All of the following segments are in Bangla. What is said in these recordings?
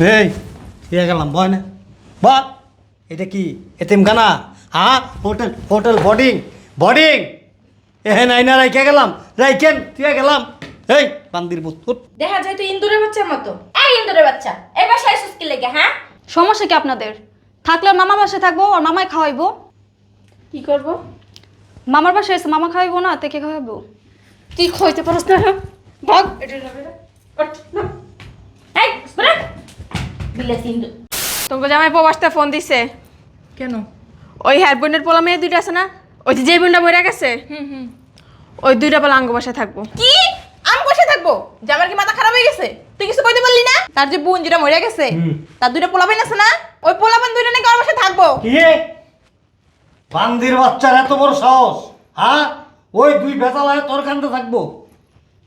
এই গেলাম বয় না। বল এটা কি এতিমখানা? হ্যাঁ হোটেল হোটেল বোর্ডিং বোর্ডিং। এহে নাই না রাইকে গেলাম রাইকেন দিয়ে গেলাম। এই বান্দির বুত দেখা যায় তুই ইন্দুরের বাচ্চার মতো। এই ইন্দুরের বাচ্চা এই বাসায় এসেছিস কি লেগে হ্যাঁ? সমস্যা কি আপনাদের? থাকলে মামা বাসায় থাকব আর মামাই খাওয়াইবো। কি করব? মামার বাসায় এসে মামা খাওয়াইবো না তে কে খাওয়াইবো? তুই খইতে পারস না হ্যাঁ? ভাগ এটা যাবে না ওঠ না। এই বলে তোমাকে জামাই প্রবাসটা ফোন দিছে। কেন? ওই হ্যার বোনের পোলা মেয়ে দুইটা আছে না? ওই যে যে বোনটা মরে গেছে হুম হুম। ওই দুইটা পোলা আঙ্গ বাসায় থাকব। কি? আমি বসে থাকব? যে আমার কি মাথা খারাপ হয়ে গেছে? তুই কিছু কইতে পারলি না? তার যে বোন যেটা মরে গেছে তার দুইটা পোলা পোলাপাইন আছে না? ওই পোলা পোলাপান দুইটা নাকি আমার বাসায় থাকব। কি বান্দির বাচ্চার এত বড় সাহস হ্যাঁ? ওই দুই বেতালায় তোর কান্দে থাকব।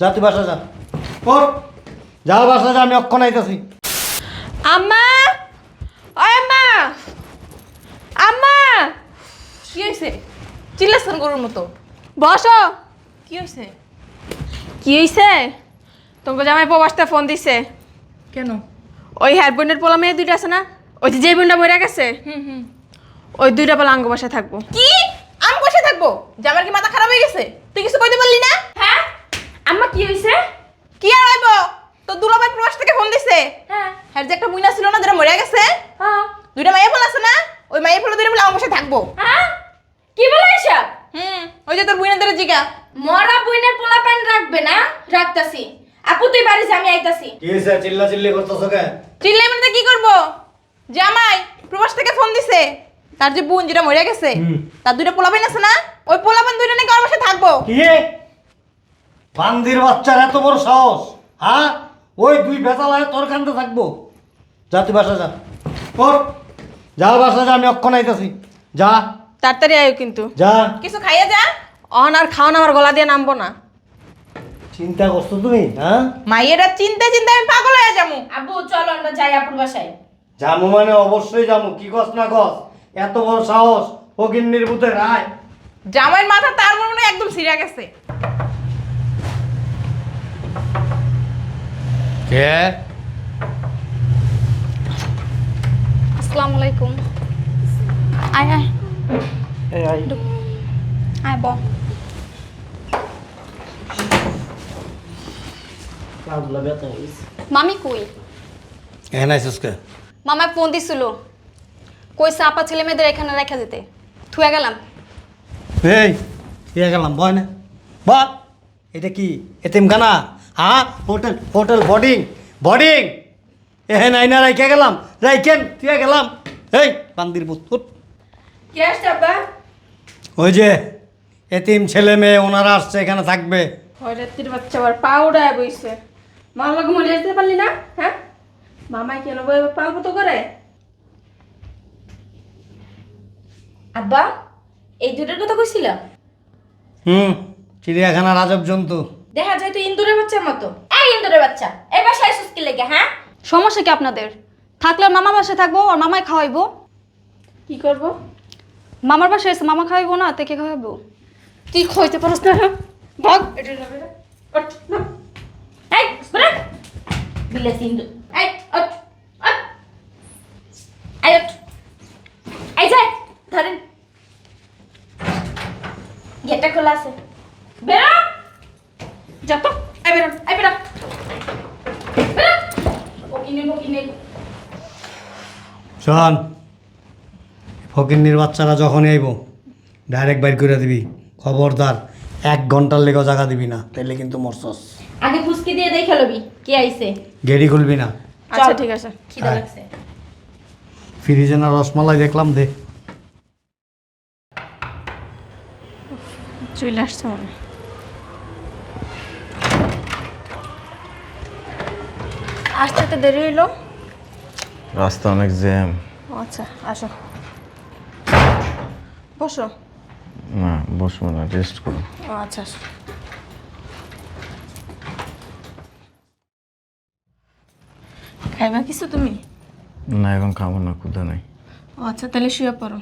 যা তুই বাসা যা। কর যা বাসা যা আমি অক্ষণ আইতাছি। আম্মা আম্মা আম্মা কি হয়েছে চিল্লাস্তান গরুর মতো। বসো। কি হয়েছে কি হইছে? তোমাকে জামাই প্রবাসটা ফোন দিছে। কেন? ওই হ্যার বোনের পোলা মেয়ে দুইটা আছে না? ওই যে বোনটা মরে গেছে? হুম হুম। ওই দুইটা পোলা আঙ্গ বাসায় থাকব। কি? আমি বসে থাকব? যে আমার কি মাথা খারাপ হয়ে গেছে? তুই কিছু কইতে পারলি না? হ্যাঁ? আম্মা কি হইছে? কি আর হইব? তো দুলাভাই প্রবাস থেকে ফোন দিছে। হ্যাঁ। হ্যাঁ যে একটা বুইনা ছিল না যেটা মরে গেছে? হ্যাঁ। দুইটা মাইয়া ফেল আছে না? ওই মাইয়া ফেলে দুইটা বলে আমার বাসায় থাকব। হ্যাঁ? কি বলে এসব? হুম ওই যে তোর বুইনাদের জিগা। মরা বইনের পোলা প্যান্ট রাখবে না? রাখতাছি। আপু তুই বাড়ি যা আমি আইতাছি। কি হয়েছে চিল্লা চিল্লি করতেছো কে চিল্লাই মানে কি করব? জামাই প্রবাস থেকে ফোন দিছে। তার যে বোন যেটা মরে গেছে তার দুইটা পোলাপাইন আছে না? ওই পোলাপান দুইটা নাকি আমার বাসায় থাকব? কি বান্দির বাচ্চার এত বড় সাহস হ্যাঁ? ওই দুই বেতালায় তোর কান্দে থাকব। যা তুই বাসা যা। কর যা বাসা যা আমি অক্ষণ আইতাছি। যা। তাড়াতাড়ি আয়ো কিন্তু। যা। কিছু খাইয়া যা। অন আর খাওয়ান আমার গলা দিয়ে নামবো না। চিন্তা করছ তুমি হ্যাঁ? মাইয়েরা চিন্তা চিন্তা আমি পাগল হয়ে যাব। আব্বু চলো আমরা যাই আপুর বাসায়। যামু মানে অবশ্যই যামু কি কস না কস? এত বড় সাহস ফকির নির্বুতে রায় জামাইয়ের মাথা তার মনে হয় একদম সিরা গেছে। কে? আসসালামু আলাইকুম। আয় আয়। আয়। ব মামি কই? এখানে আইসিস কে? মামায় ফোন দিছিল। কইছে আপা ছেলে মেয়েদের এখানে রেখে দিতে থুয়ে গেলাম। এই দিয়ে গেলাম বয় না। বল। এটা কি? এতিমখানা? হ্যাঁ? হোটেল হোটেল বোর্ডিং বোর্ডিং এহে নাই না রাইকে গেলাম। রাইকেন দিয়ে গেলাম। এই বান্দির বুত কে আসছে আব্বা? ওই যে এতিম ছেলে মেয়ে ওনারা আসছে এখানে থাকবে। হয়রাত্রির বাচ্চা আবার পাউডায় বইছে। মামলা ঘুমলে যেতে পারলি না? হ্যাঁ? মামাই কেন বই পালবো তো করে? আব্বা এই দুটোর কথা কইছিল? হুম চিড়িয়াখানার আজব জন্তু। দেখা যায় তুই ইন্দুরের বাচ্চার মতো। এই ইন্দুরের বাচ্চা এই বাসায় এসেছিস কি লেগে হ্যাঁ? সমস্যা কি আপনাদের? থাকলে মামা বাসায় থাকব আর মামাই খাওয়াইবো। কি করব? মামার বাসায় এসে মামা খাওয়াইবো না তাকে খাওয়াইবো। তুই খাইতে পারস না হ্যাঁ? ভাগ। এটা যাবে না। এই ইন্দু এই যাই ধরেন। গেটটা খোলা আছে। বেরো। যা তো এই বেরো এই বেরো। বেরো। শোন ফকিন্নির বাচ্চারা যখন আইব ডাইরেক্ট বাইর করে দিবি। খবরদার এক ঘণ্টার লেগেও জায়গা দিবি না। তাইলে কিন্তু মরছস। আগে ফুসকি দিয়ে দেখে লবি কে আইছে? গেড়ি খুলবি না। আচ্ছা ঠিক আছে। খিদা। লাগছে। ফ্রিজে না রসমালাই দেখলাম দে। চলে আসছে মনে আসতে তো দেরি হইল। রাস্তা অনেক জ্যাম। আচ্ছা আসো। বসো। না বসবো না রেস্ট করো। আচ্ছা আসো। খাইবা কিছু তুমি? না এখন খাব না ক্ষুধা নাই। আচ্ছা তাহলে শুয়ে পড়ো।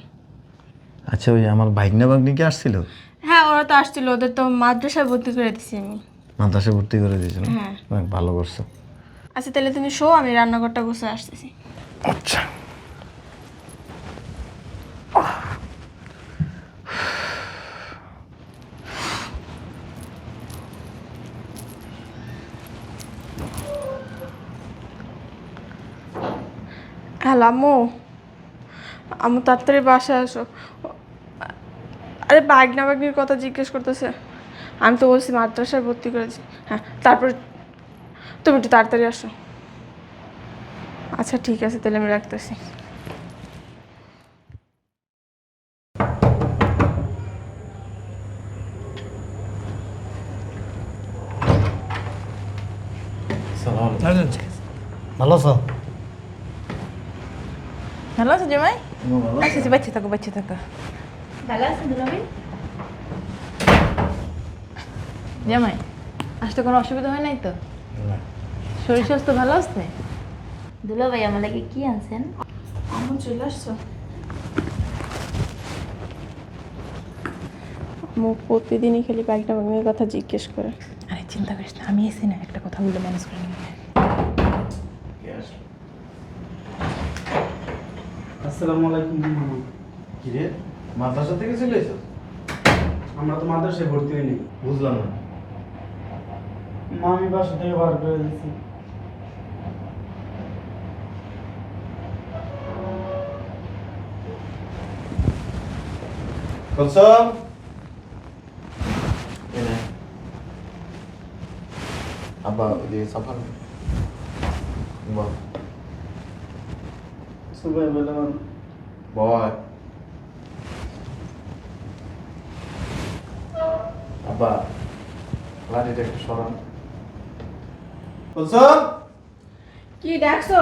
আচ্ছা ওই আমার ভাগ্না ভাগ্নি কি আসছিল? হ্যাঁ ওরা তো আসছিল ওদের তো মাদ্রাসায় ভর্তি করে দিছি আমি। মাদ্রাসায় ভর্তি করে দিয়েছিল? হ্যাঁ। ভালো করছ। আচ্ছা তাহলে তুমি শো আমি রান্নাঘরটা বসে আসতেছি। আচ্ছা। হ্যালো আম্মু আম্মু, তাড়াতাড়ি বাসায় আসো। আরে বাগনা বাগনির কথা জিজ্ঞেস করতেছে। আমি তো বলছি মাদ্রাসায় ভর্তি করেছি। হ্যাঁ তারপর তুমি একটু তাড়াতাড়ি আসো। আচ্ছা ঠিক আছে তাহলে আমি রাখতেছি। ভালো আছো? ভালো আছে জামাই? আচ্ছা আচ্ছা বাচ্চা থাকো বাচ্চা থাকো। ভালো আছে দুলাভাই জামাই আসতে কোনো অসুবিধা হয় নাই তো? শরীর স্বাস্থ্য ভালো আছে? দুলাভাই আমার লাগে কি আনছেন? আম্মু চলে আসছো? প্রতিদিনই খালি বাগনা বাগনির কথা জিজ্ঞেস করে। আরে চিন্তা করিস না আমি এসে না একটা কথা বলে ম্যানেজ করে নিবি আসসালামু আলাইকুম কি রে মাদ্রাসা থেকে চলে এসো? আমরা তো মাদ্রাসায় ভর্তি হইনি। বুঝলাম না। মা আমি বাসা থেকে বার করে দিয়েছি। কুলসুম আব্বা ওদিকে সাফান বল সুবাই বললাম বয় আব্বা লাঠিটা একটু সরান কুলসুম কি ডাকছো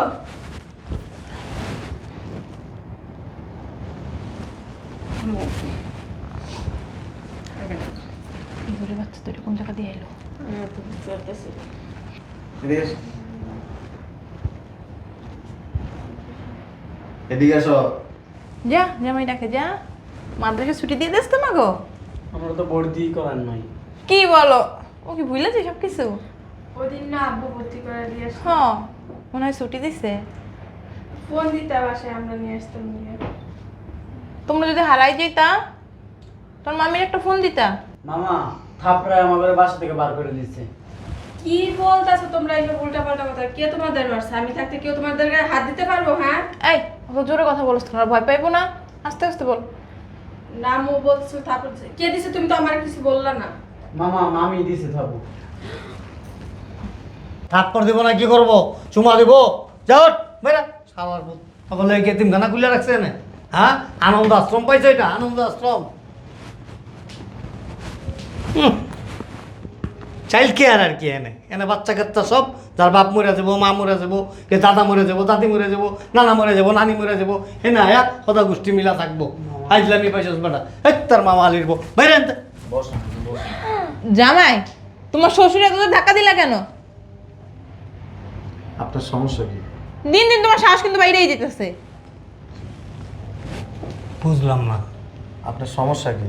ইঁদুরের বাচ্চা তো এটা জায়গা দিয়ে এলো এদিকে এসো যা জামাই ডাকে যা মাদ্রাসা ছুটি দিয়ে দিস তোমা গো আমরা তো ভর্তি করার নাই কি বলো ও কি ভুলেছে সব কিছু ওদিন না আব্বু ভর্তি করে দিয়ে হ্যাঁ মনে হয় ছুটি দিছে ফোন দিতে বাসায় আমরা নিয়ে আসতাম নিয়ে তোমরা যদি হারাই যেতা তোর মামির একটা ফোন দিতা? মামা থাপড়ায় আমাদের বাসা থেকে বার করে দিচ্ছে কি বলতেছো তোমরা এইসব উল্টা পাল্টা কথা? কে তোমাদের মারছে আমি থাকতে কেউ তোমাদের গায়ে হাত দিতে পারব হ্যাঁ? এই অত জোরে কথা বলছ তোমরা ভয় পাইবো না? আস্তে আস্তে বল। না মো বলছো তারপর কে দিছে তুমি তো আমার কিছু বললা না। মামা মামি দিছে থাকো থাপ্পড় দিব না কি করব? চুমা দিব? যাও বেরা পুত বলে কেতিম খানা খুলে রাখছে না হ্যাঁ? আনন্দ আশ্রম পাইছে এটা? আনন্দ আশ্রম? চাইল্ড কেয়ার আর কি এনে। এনে বাচ্চা কাচ্চা সব যার বাপ মরে যাব মা মরে যাব কে দাদা মরে যাব দাদি মরে যাব নানা মরে যাব নানি মরে যাব হে না হ্যাঁ সদা গোষ্ঠী মিলা থাকব। আইজলামি পাইছস বেটা। এই তার মামা আলিরবো বাইরে আনতে জামাই তোমার শ্বশুর এত ধাক্কা দিলা কেন? আপনার সমস্যা কি? দিন দিন তোমার শ্বাস কিন্তু বাইরেই যেতেছে। বুঝলাম না। আপনার সমস্যা কি?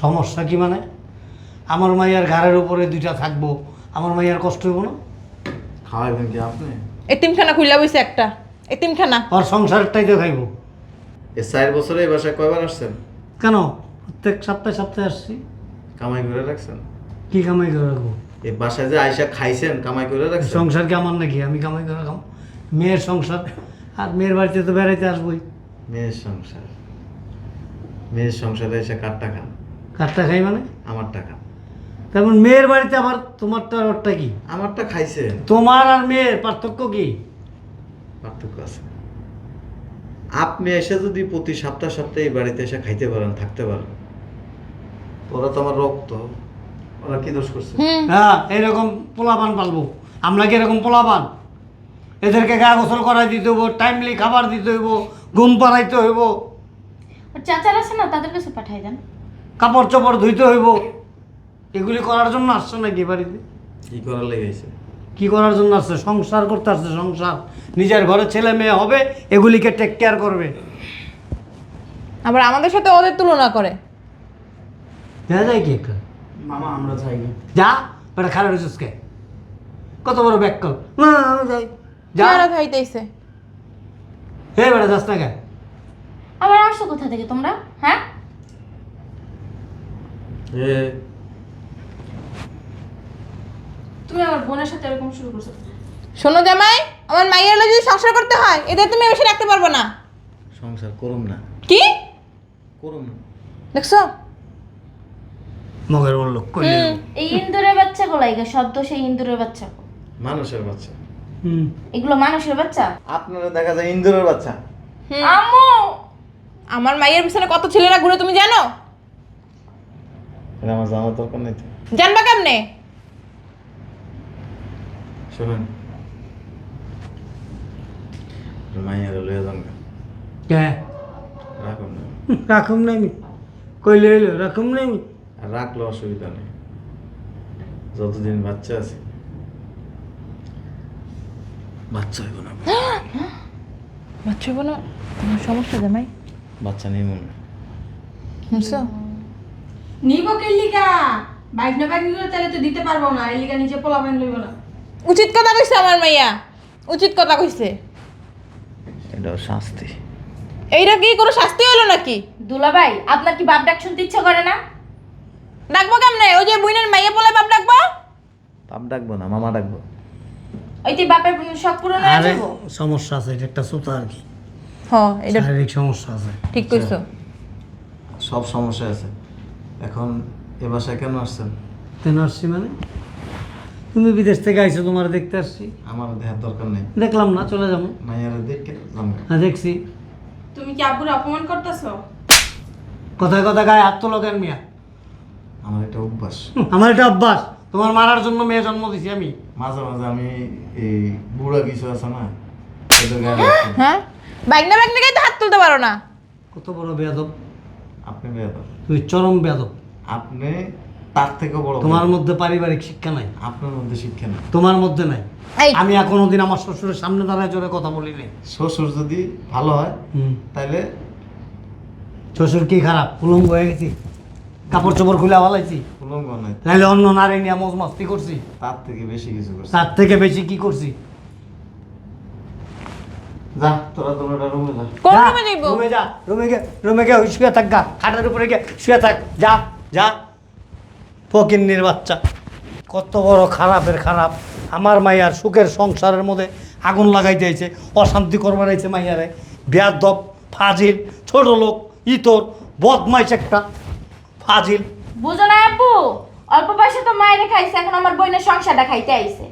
সমস্যা কি মানে? আমার মাইয়ার ঘাড়ের উপরে দুইটা থাকব আমার মাইয়ার কষ্ট হইব না? খাওয়াইবেন কি আপনি? এতিমখানা খুললা বইছে একটা এতিমখানা। ওর সংসারটাই তো খাইব। এ চার বছরে এই বাসায় কয়বার আসছেন? কেন? প্রত্যেক সপ্তাহে সপ্তাহে আসছি। কামাই করে রাখছেন? কি কামাই করে রাখব? এই বাসায় যে আইসা খাইছেন কামাই করে রাখছেন? সংসার কি আমার নাকি? আমি কামাই করে রাখাম মেয়ের সংসার আর মেয়ের বাড়িতে তো বেড়াইতে আসবোই। মেয়ের সংসার। মেয়ের সংসারে এসে কার টাকা খাই মানে? আমার টাকা তেমন মেয়ের বাড়িতে আবার তোমারটা আর ওরটা কি? আমারটা খাইছেন তোমার আর মেয়ের পার্থক্য কি? পার্থক্য আছে। আপনি এসে যদি প্রতি সপ্তাহ সপ্তাহে এই বাড়িতে এসে খাইতে পারেন থাকতে পারেন ওরা তো আমার রক্ত। ওরা কি দোষ করছে? হ্যাঁ এরকম পোলাপান পালবো। আমরা কি এরকম পোলাপান? এদেরকে গা গোসল করাই দিতে হইব টাইমলি খাবার দিতে হইব ঘুম পাড়াইতে হইব। চাচার আছে না তাদের কাছে পাঠাই দেন। কাপড় চোপড় ধুইতে হইব। এগুলি করার জন্য আসছে নাকি বাড়িতে? কি করার লেগেছে কি করার জন্য আসছে? সংসার করতে আসছে সংসার। নিজের ঘরে ছেলে মেয়ে হবে এগুলিকে টেক কেয়ার করবে। আবার আমাদের সাথে ওদের তুলনা করে। দেখা যায় কি একটা? মামা আমরা চাই না। যা বেটা খারাপ হয়েছিস কে? কত বড় ব্যাক কল না আমি যাই। যা। যারা খাইতেইছে। হে বেটা যাস না কেন আবার আসছো কোথা থেকে তোমরা? হ্যাঁ? তুমি আমার বোনের সাথে এরকম শুরু করছ শোনো জামাই আমার মাইয়ের যদি সংসার করতে হয় এদের তুমি বেশি রাখতে পারব না। সংসার করুম না। কি? করুম না। দেখছ? মগের বলল কইলে এই ইন্দুরের বাচ্চা গোলাইগা সব তো সেই ইন্দুরের বাচ্চা। মানুষের বাচ্চা। হুম। এগুলো মানুষের বাচ্চা? আপনারা দেখা যায় ইন্দুরের বাচ্চা। আম্মু! আমার মাইয়ের পিছনে কত ছেলেরা ঘুরে তুমি জানো? এটা আমার জানার দরকার নেই তো জানবা কেমনে? শোনেন। লয়ে যান কে? রাখুন না। রাখুম নাই আমি। কইলে হইল রাখুম নাই আমি। রাখলে অসুবিধা নেই। যতদিন বাচ্চা আছে। বাচ্চা হইব না। বাচ্চা বোনো তোমার সমস্যা জামাই? বাচ্চা নেই মনে বুঝছ নিব কেলিকা বাইক না বাইক নিলে তাহলে তো দিতে পারব না। এলিকা নিজে পোলাবেন লইব না। উচিত কথা কইছে আমার মাইয়া। উচিত কথা কইছে। এটাও শাস্তি। এইটা কি কোনো শাস্তি হলো নাকি? দুলাভাই আপনার কি বাপ ডাক শুনতে ইচ্ছা করে না? ডাকবো কেমনে? ওই যে বুইনের মাইয়া পোলা বাপ ডাকবো? বাপ ডাকবো না মামা ডাকবো। ওই তুই বাপের শখ পূরণ হয়ে আরে যাব? সমস্যা আছে এটা একটা সুতা আর কি। হ এটা শারীরিক সমস্যা আছে। ঠিক কইছো। সব সমস্যা আছে। এখন এ বাসায় কেন আসছেন? কেন আসছি মানে? তুমি বিদেশ থেকে আইছো তোমার দেখতে আসছি। আমার দেখার দরকার নেই। দেখলাম না চলে যাব। মাইয়ারে দেখে জানগা হ্যাঁ দেখছি। তুমি কি আব্বুর অপমান করতেছো? কথায় কথা গায়ে হাত তোলো কেন মিয়া? আমার একটা অভ্যাস। আমার এটা অভ্যাস। তোমার মারার জন্য মেয়ে জন্ম দিছি আমি। মাঝে মাঝে আমি এই বুড়া কিছু আছে না এটা। হ্যাঁ বাইক না বাইক না তো হাত তুলতে পারো না। কত বড় বেয়াদব। আপনি বেয়াদব। তুমি চরম বেয়াদব। আপনি তার থেকে বড় তোমার মধ্যে পারিবারিক শিক্ষা নাই। আপনার মধ্যে শিক্ষা নেই। তোমার মধ্যে নাই। আমি এখনও দিন আমার শ্বশুরের সামনে দাঁড়ায় জোরে কথা বলি নাই। শ্বশুর যদি ভালো হয় হুম। তাইলে শ্বশুর কি খারাপ? উলঙ্গ হয়ে গেছি। কাপড় চোপড় খুলে আওয়ালাইছি। উলঙ্গ নাই নাহলে অন্য নারী নিয়ে মজ মস্তি করছি। তার থেকে বেশি কিছু করছে। তার থেকে বেশি কি করছি? যা তোরা তোরা রুমে যা। কোন রুমে যাইবো? রুমে যা রুমে গে রুমে গে ওই শুয়ে থাক গা খাটের উপরে গে শুয়ে থাক যা যা। ফকিন্নির বাচ্চা কত বড় খারাপের খারাপ। আমার মাইয়ার সুখের সংসারের মধ্যে আগুন লাগাইতে আইছে অশান্তি করবার আইছে মাইয়ারে। বেয়াদব ফাজিল ছোট লোক ইতর বদমাইশ একটা ফাজিল। বুঝো না আব্বু অল্প বয়সে তো মায়ের খাইছে এখন আমার বোনের সংসারটা খাইতে আইছে।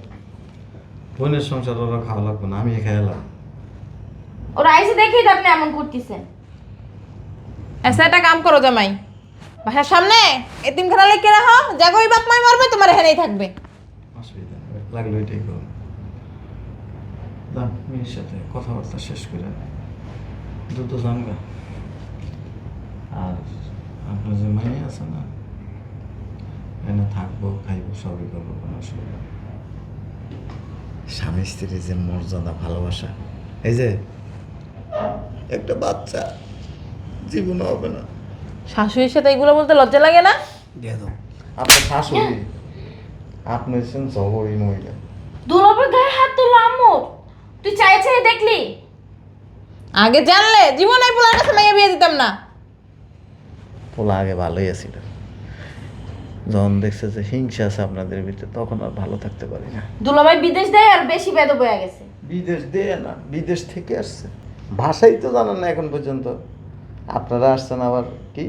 বোনের সংসার ওরা খাওয়া লাগবে না আমি খাইলাম ওরা আইসে দেখেই তো আপনি এমন করতেছেন। এসে একটা কাম করো জামাই। বাসার সামনে এতিমখানা লেখে রাখো জাগো ওই বাপ মাই মরবে তোমার এখানেই থাকবে। অসুবিধা নেই লাগল এটাই করুন যা মেয়ের সাথে কথাবার্তা শেষ করে দ্রুত জানগা আর আপনার যে মাইনে আছে না এখানে থাকব খাইবো সবই করব কোনো অসুবিধা নেই। স্বামী স্ত্রীর যে মর্যাদা ভালোবাসা এই যে একটা বাচ্চা জীবনে হবে না। শাশুড়ির সাথে এগুলো বলতে লজ্জা লাগে না? আপনার শাশুড়ি? আপনি হচ্ছেন মহিলা। গায়ে হাত তুই চাই চাই দেখলি? আগে জানলে জীবনে পোলার কাছে মাইয়া বিয়ে দিতাম না। পোলা আগে ভালোই আছিল। যখন দেখছে যে হিংসা আছে আপনাদের ভিতরে তখন আর ভালো থাকতে পারি না। দুলাভাই বিদেশ দেয় আর বেশি বেদ বয়ে গেছে। বিদেশ দিয়ে না বিদেশ থেকে আসছে। ভাষাই তো জানেন না এখন পর্যন্ত। আপনারা আসছেন আবার কি?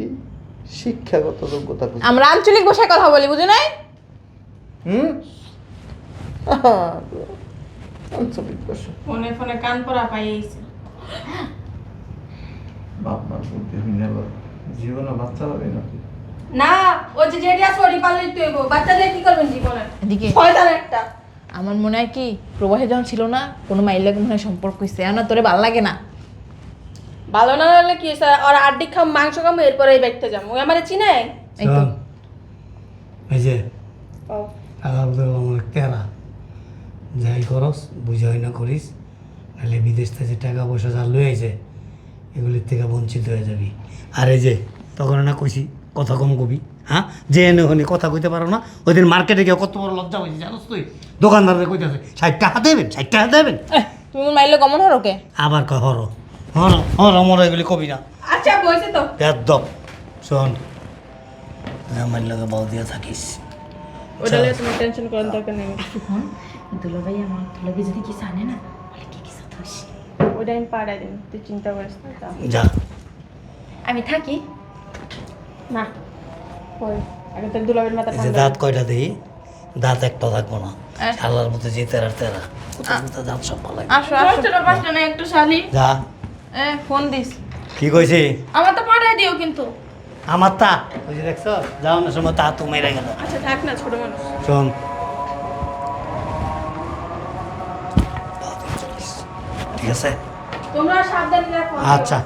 শিক্ষাগত যোগ্যতা আমরা আঞ্চলিক ভাষায় কথা বলি বুঝো নাই? হুম? আঞ্চলিক ভাষা। ফোনে ফোনে কান পরা পাইয়েছে বাপ মার বুদ্ধি জীবনে বাচ্চা হবে নাকি? না ও যে যেটি আছে ওটি পারলেই তো বাচ্চা দিয়ে কি করবেন জীবনে? এদিকে। শয়তান একটা। আমার মনে হয় কি প্রবাহে যখন ছিল না কোনো মাইলের মনে হয় সম্পর্ক হয়েছে না তোরে ভালো লাগে না। ভালো না হলে কি স্যার আর আড্ডি খাম মাংস খাম এরপরে এই ব্যক্তি যাব ওই আমার চিনে? এই তো। এই যে ও। আমার তেরা। যাই করস বুঝাই না করিস নাহলে বিদেশ থেকে যে টাকা পয়সা যা লয়ে আইছে এগুলির থেকে বঞ্চিত হয়ে যাবি। আর এই যে তখন না কইছি কথা কম কবি। হ্যাঁ? যে এনে ওখানে কথা কইতে পারো না ওই দিন মার্কেটে গিয়ে কত বড় লজ্জা হয়েছে জানোস তুই? দোকানদারে কইতেছে ষাট টাকা দেবেন ষাট টাকা দেবেন? তুমি মাইলে কমন হরো কে? আবার কয় হর হর হর মর এগুলি কবি না। আচ্ছা বইছে তো। বেদব শোন। তুই আমার লগে বউ দিয়ে থাকিস। ওটা নিয়ে তুমি টেনশন করার দরকার নেই। ফোন দুলো ভাই আমার দুলো ভাই যদি কিছু আনে না বলে কি কিছু দোষ ওইটা আমি পাড়াই দিন তুই চিন্তা করিস না যা। যা। আমি থাকি। না। দাঁত কয়টা দিই? দাঁত একটা থাকব না। শালার মতো যে তেরা। তেরা দাঁত সব ভালো একটু শালি। যা। এ ফোন দিস। কি কইছি? আমার তো পাঠাই দিও কিন্তু। আমার তা? যে দেখছ? যাও না সময় তা তো মেরে গেল। আচ্ছা থাক না ছোট মানুষ। শোন। ঠিক আছে তোমরা সাবধানে রাখো। আচ্ছা।